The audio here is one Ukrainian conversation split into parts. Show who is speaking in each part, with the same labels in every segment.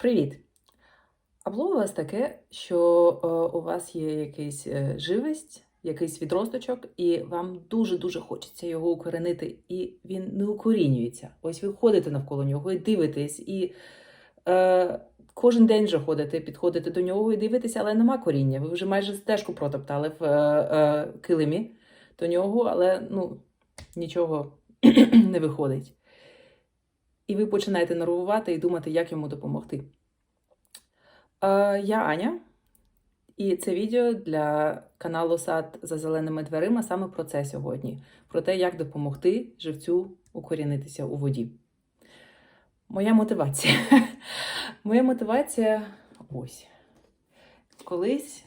Speaker 1: Привіт! А було у вас таке, що е, у вас є якийсь е, живість, якийсь відросточок, і вам дуже-дуже хочеться його укоренити, і він не укорінюється. Ось ви ходите навколо нього і дивитесь, і е, кожен день вже ходите, підходите до нього і дивитеся, але нема коріння. Ви вже майже стежку протоптали в е, е, килимі до нього, але ну, нічого не виходить. І ви починаєте нервувати і думати, як йому допомогти. Е, я Аня, і це відео для каналу Сад за зеленими дверима саме про це сьогодні: про те, як допомогти живцю укорінитися у воді. Моя мотивація. Моя мотивація ось. Колись,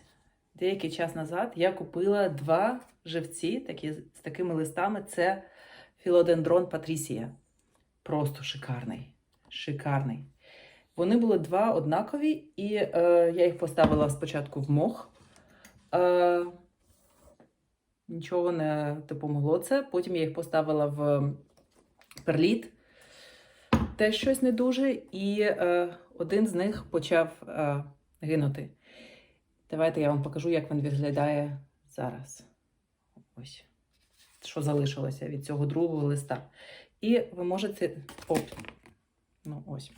Speaker 1: деякий час назад, я купила два живці такі, з такими листами. Це філодендрон Патрісія. Просто шикарний. Шикарний. Вони були два однакові, і е, я їх поставила спочатку в мох. Е, нічого не допомогло це. Потім я їх поставила в перліт. Теж щось не дуже. І е, один з них почав е, гинути. Давайте я вам покажу, як він виглядає зараз. Ось. Що залишилося від цього другого листа. І ви можете. Оп. Ну, ось.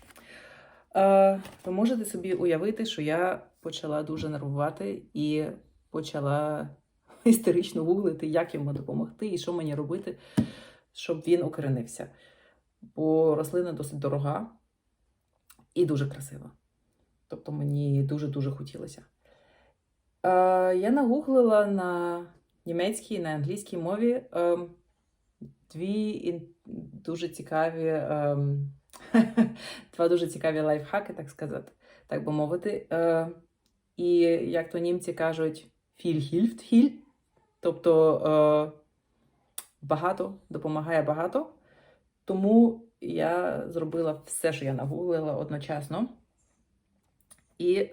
Speaker 1: Е, ви можете собі уявити, що я почала дуже нервувати і почала істерично гуглити, як йому допомогти і що мені робити, щоб він укоренився. Бо рослина досить дорога і дуже красива. Тобто мені дуже-дуже хотілося. Е, я нагуглила на німецькій, на англійській мові е, дві дуже цікаві. Е, Два дуже цікаві лайфхаки, так сказати, так би мовити. Е, і як то німці кажуть, viel, тобто е, багато допомагає багато. Тому я зробила все, що я нагуглила одночасно. І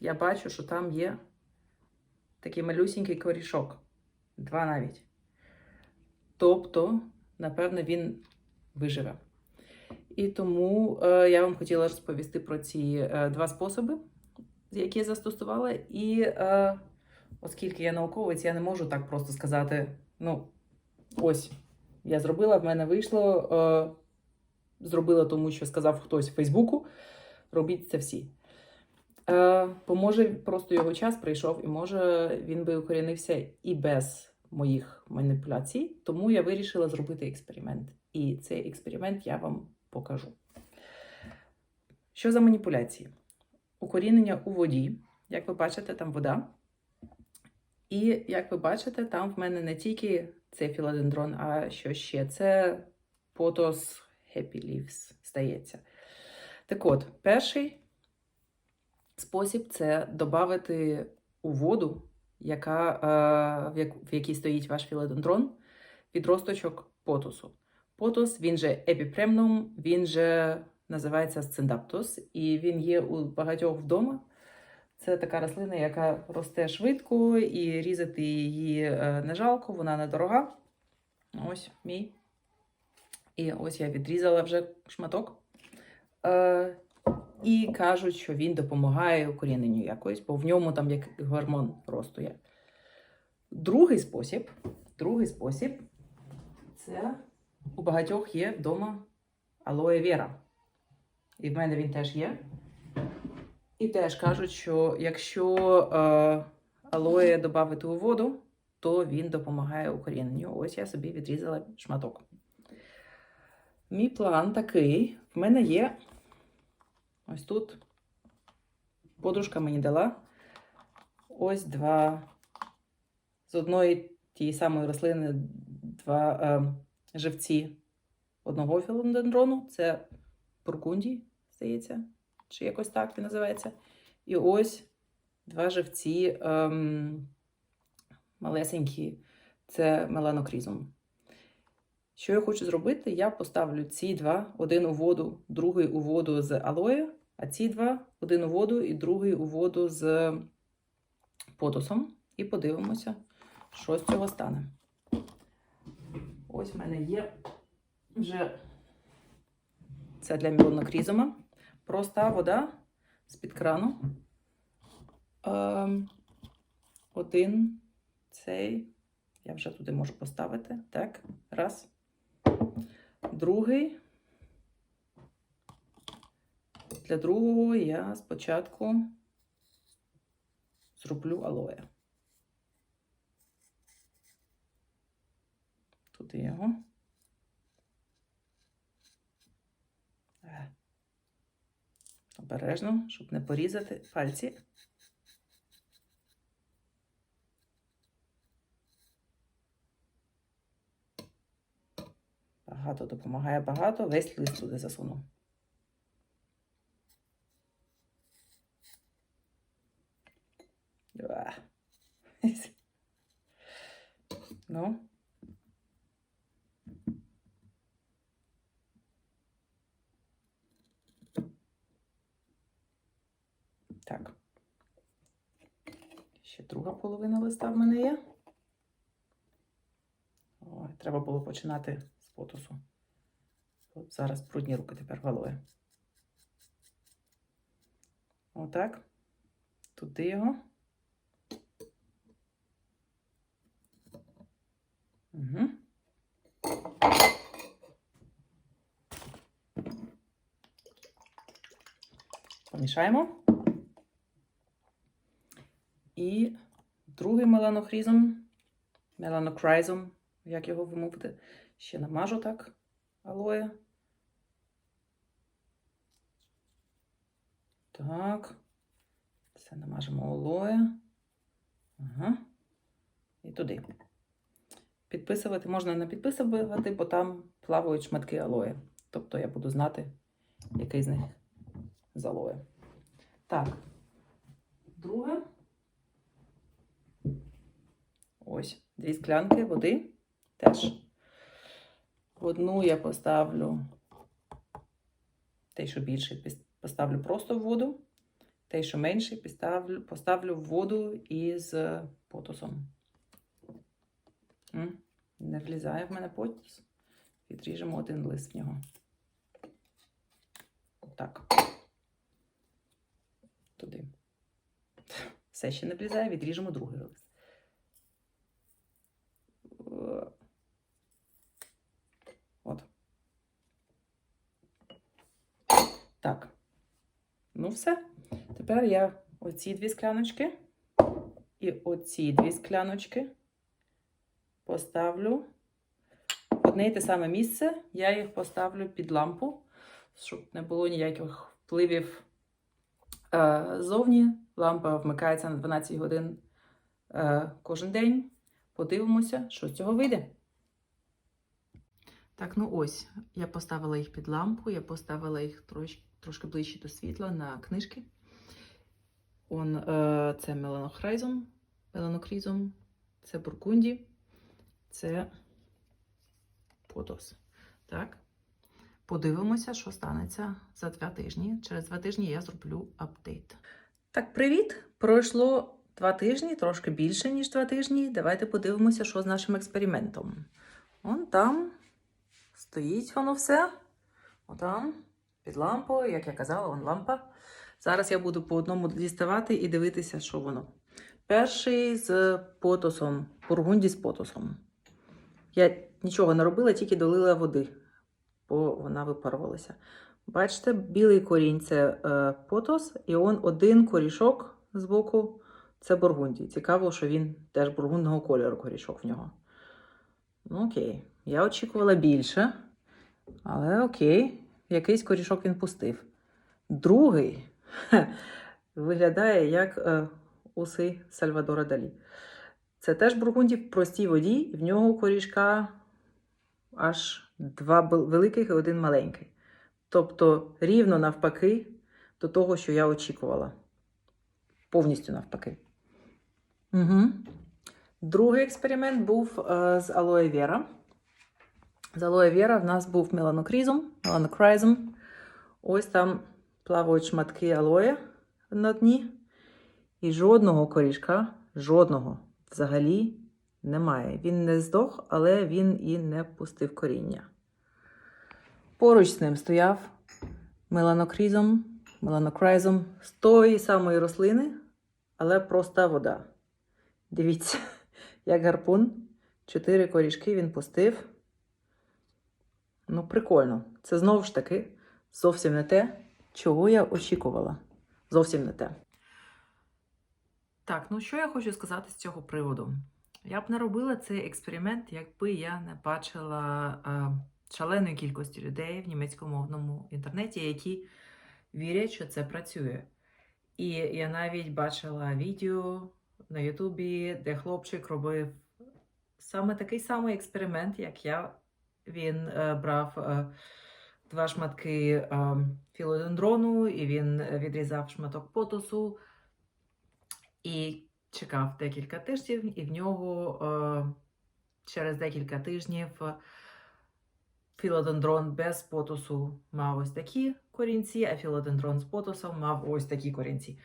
Speaker 1: я бачу, що там є такий малюсінький корішок. Два навіть. Тобто, напевно, він виживе. І тому е, я вам хотіла розповісти про ці е, два способи, які я застосувала. І е, оскільки я науковець, я не можу так просто сказати: ну, ось, я зробила, в мене вийшло, зробила тому, що сказав хтось в Фейсбуку. Робіть це всі. Бо може просто його час прийшов, і може він би укорінився і без моїх маніпуляцій. Тому я вирішила зробити експеримент. І цей експеримент я вам покажу. Що за маніпуляції? Укорінення у воді. Як ви бачите, там вода. І як ви бачите, там в мене не тільки цей філодендрон, а що ще? Це Potos Happy Leaves, здається. Так от, перший спосіб це додати у воду, яка, е, в, як, в якій стоїть ваш філодендрон, відросточок потусу. Потус, він же епіпремнум, він же називається сциндаптус, і він є у багатьох вдома. Це така рослина, яка росте швидко, і різати її е, не жалко, вона недорога. Ось мій. І ось я відрізала вже шматок. І кажуть, що він допомагає укоріненню якось, бо в ньому там як гормон росту є. Другий спосіб, другий спосіб це у багатьох є вдома алоє вера. І в мене він теж є. І теж кажуть, що якщо е, алоє додати у воду, то він допомагає укоріненню. Ось я собі відрізала шматок. Мій план такий: в мене є ось тут подружка мені дала ось два з одної тієї самої рослини два е, живці одного філодендрону. Це бургундій, здається, чи якось так він називається. І ось два живці ем, малесенькі, це меланокрізум. Що я хочу зробити? Я поставлю ці два: один у воду, другий у воду з алоє, а ці два один у воду і другий у воду з потосом. І подивимося, що з цього стане. Ось в мене є вже це для мілонокрізома. проста вода з-під крану. Ем, один цей. Я вже туди можу поставити. Так, раз. Другий. Для другого я спочатку зроблю алоє. Туди його. Е. Обережно, щоб не порізати пальці. Багато допомагає багато, весь лист туди засуну. Ну. Так. Ще друга половина листа в мене є. Ой, треба було починати з потусу. От зараз брудні руки тепер голови. Отак. Туди його. Помішаємо. І другий меланохризм, меланокризом, як його вимовити, ще намажу так алоє. Так. Це намажемо алоє. Ага. І туди. Підписувати можна не підписувати, бо там плавають шматки алоє. Тобто я буду знати, який з них з алоє. Так. Друге. Ось, дві склянки води теж. Одну я поставлю те, що більше, поставлю просто в воду. Те, що менше, поставлю, поставлю в воду із е, потосом. М, Не влізає в мене потос. Відріжемо один лист в нього. Так. Туди. Все ще не влізає, відріжемо другий лист. От. Так. Ну, все. Тепер я оці дві скляночки і оці дві скляночки поставлю в одне й те саме місце. Я їх поставлю під лампу, щоб не було ніяких впливів е, зовні. Лампа вмикається на 12 годин е, кожен день. Подивимося, що з цього вийде. Так, ну ось, я поставила їх під лампу, я поставила їх трош, трошки ближче до світла на книжки. Он, е, це меланохризом, меланокризом, це бургунді, це потос. Так. Подивимося, що станеться за два тижні. Через два тижні я зроблю апдейт. Так, привіт! Пройшло два тижні, трошки більше, ніж два тижні. Давайте подивимося, що з нашим експериментом. Он там стоїть воно все. Отам, під лампою, як я казала, вон лампа. Зараз я буду по одному діставати і дивитися, що воно. Перший з потосом, бургунді з потосом. Я нічого не робила, тільки долила води, бо вона випарувалася. Бачите, білий корінь це е, потос, і он один корішок з боку це бургунді. Цікаво, що він теж бургундного кольору корішок в нього. Ну, окей. Я очікувала більше, але окей, якийсь корішок він пустив. Другий хе, виглядає як е, уси Сальвадора Далі. Це теж бургунді в простій воді, і в нього корішка аж два великих і один маленький. Тобто рівно навпаки до того, що я очікувала. Повністю навпаки. Угу. Другий експеримент був е, з алоє вера. З алоє вера в нас був меланокризом, меланокризм. Ось там плавають шматки алоє на дні. І жодного корішка, жодного взагалі немає. Він не здох, але він і не пустив коріння. Поруч з ним стояв меланокризом меланокрайзом з тої самої рослини, але проста вода. Дивіться, як гарпун. Чотири корішки він пустив. Ну, прикольно. Це знову ж таки зовсім не те, чого я очікувала. Зовсім не те. Так, ну що я хочу сказати з цього приводу? Я б не робила цей експеримент, якби я не бачила е, шаленої кількості людей в німецькомовному інтернеті, які вірять, що це працює. І я навіть бачила відео на Ютубі, де хлопчик робив саме такий самий експеримент, як я. Він е, брав е, два шматки е, філодендрону, і він відрізав шматок потосу і чекав декілька тижнів, і в нього е, через декілька тижнів філодендрон без потосу мав ось такі корінці, а філодендрон з потосом мав ось такі корінці.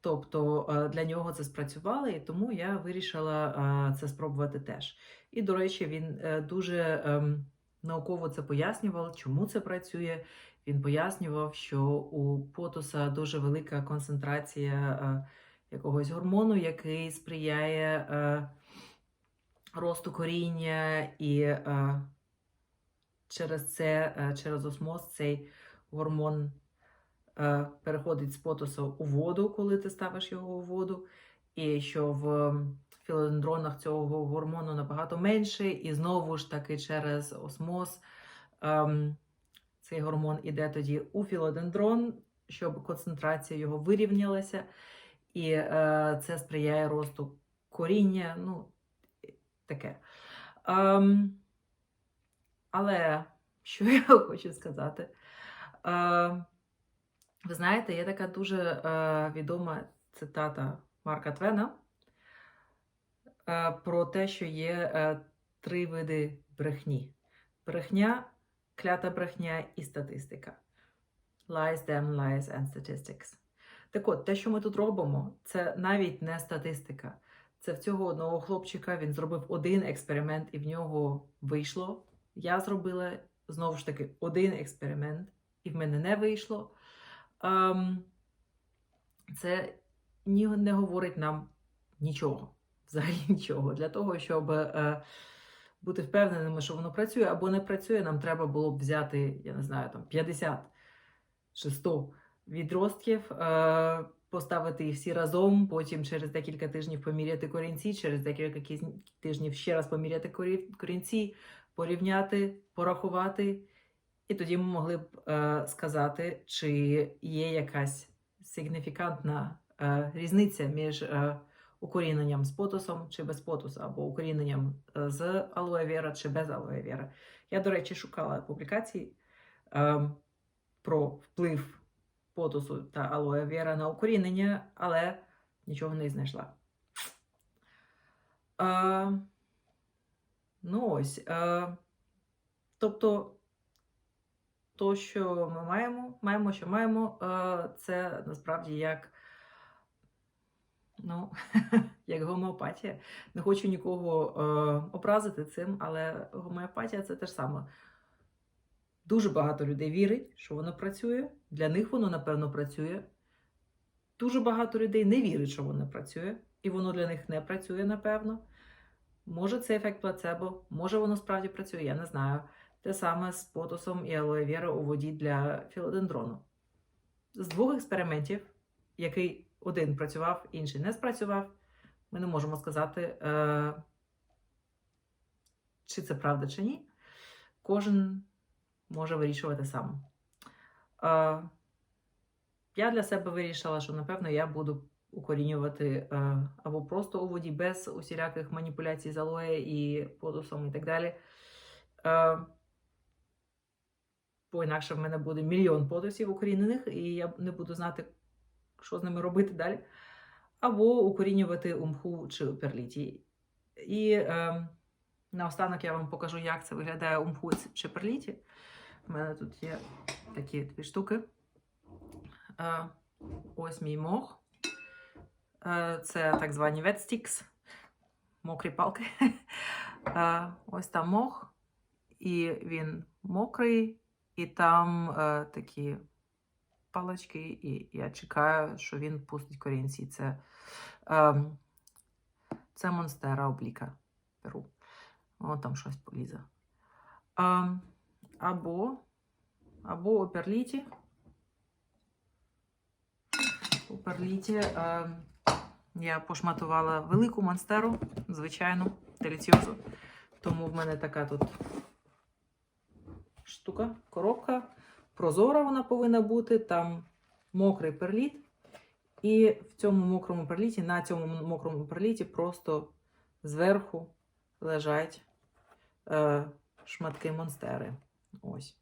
Speaker 1: Тобто е, для нього це спрацювало, і тому я вирішила е, це спробувати теж. І, до речі, він е, дуже ем, науково це пояснював, чому це працює. Він пояснював, що у потуса дуже велика концентрація якогось гормону, який сприяє росту коріння, і через це, через осмоз, цей гормон е, переходить з потосу у воду, коли ти ставиш його у воду, і що в філодендронах цього гормону набагато менше, і знову ж таки через осмоз ем, цей гормон іде тоді у філодендрон, щоб концентрація його вирівнялася, і е, це сприяє росту коріння. ну, таке. Ем, але що я хочу сказати? Е, ви знаєте, є така дуже е, відома цитата Марка Твена е, про те, що є е, три види брехні: брехня, клята брехня і статистика. Lies, damn lies and statistics. Так от, те, що ми тут робимо, це навіть не статистика. Це в цього одного хлопчика він зробив один експеримент, і в нього вийшло. Я зробила знову ж таки один експеримент, і в мене не вийшло. Ем, це не говорить нам нічого, взагалі нічого. Для того, щоб е, бути впевненими, що воно працює або не працює, нам треба було б взяти, я не знаю, там 50 чи 100 відростків, е, поставити їх всі разом, потім через декілька тижнів поміряти корінці, через декілька тижнів ще раз поміряти корінці, порівняти, порахувати. І тоді ми могли б е, сказати, чи є якась сигніфікантна е, різниця між укоріненням з потосом чи без потосу, або укоріненням з алоевера чи без алоевера. Я, до речі, шукала публікації е, про вплив потосу та алоевера на укорінення, але нічого не знайшла. Е, ну ось. Е, тобто то, що ми маємо, маємо, що маємо, е, це насправді як ну, як гомеопатія. Не хочу нікого е, образити цим, але гомеопатія це те ж саме. Дуже багато людей вірить, що воно працює. Для них воно, напевно, працює. Дуже багато людей не вірить, що воно працює, і воно для них не працює, напевно. Може, це ефект плацебо, може, воно справді працює, я не знаю. Те саме з потосом і алоевіра у воді для філодендрону. З двох експериментів, який один працював, інший не спрацював, ми не можемо сказати, е, чи це правда, чи ні. Кожен може вирішувати сам. Я для себе вирішила, що, напевно, я буду укорінювати або просто у воді без усіляких маніпуляцій з алоє і потосом і так далі бо інакше в мене буде мільйон потосів укорінених, і я не буду знати, що з ними робити далі. Або укорінювати у мху чи у перліті. І е, наостанок я вам покажу, як це виглядає у мху чи перліті. У мене тут є такі дві штуки. Е, ось мій мох. Е, це так звані ветстікс, мокрі палки. Е, ось там мох, і він мокрий, і там такі палички, і я чекаю, що він пустить корінці. Це, ем, це Монстера обліка Перу. Вон там щось полізе. Або, або у перліті. У ем, я пошматувала велику монстеру, звичайну, деліціозу. Тому в мене така тут штука, коробка. Прозора вона повинна бути, там мокрий перліт. І в цьому мокрому перліті, на цьому мокрому перліті просто зверху лежать е, шматки монстери. Ось.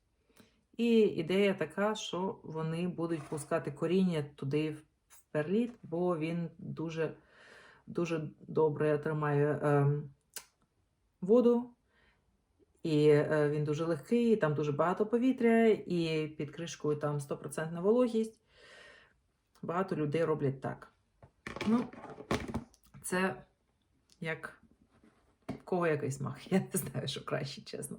Speaker 1: І ідея така, що вони будуть пускати коріння туди в перліт, бо він дуже, дуже добре тримає е, воду. І е, він дуже легкий, там дуже багато повітря, і під кришкою там 100% вологість. Багато людей роблять так. Ну, це як кого який смак. Я не знаю, що краще, чесно.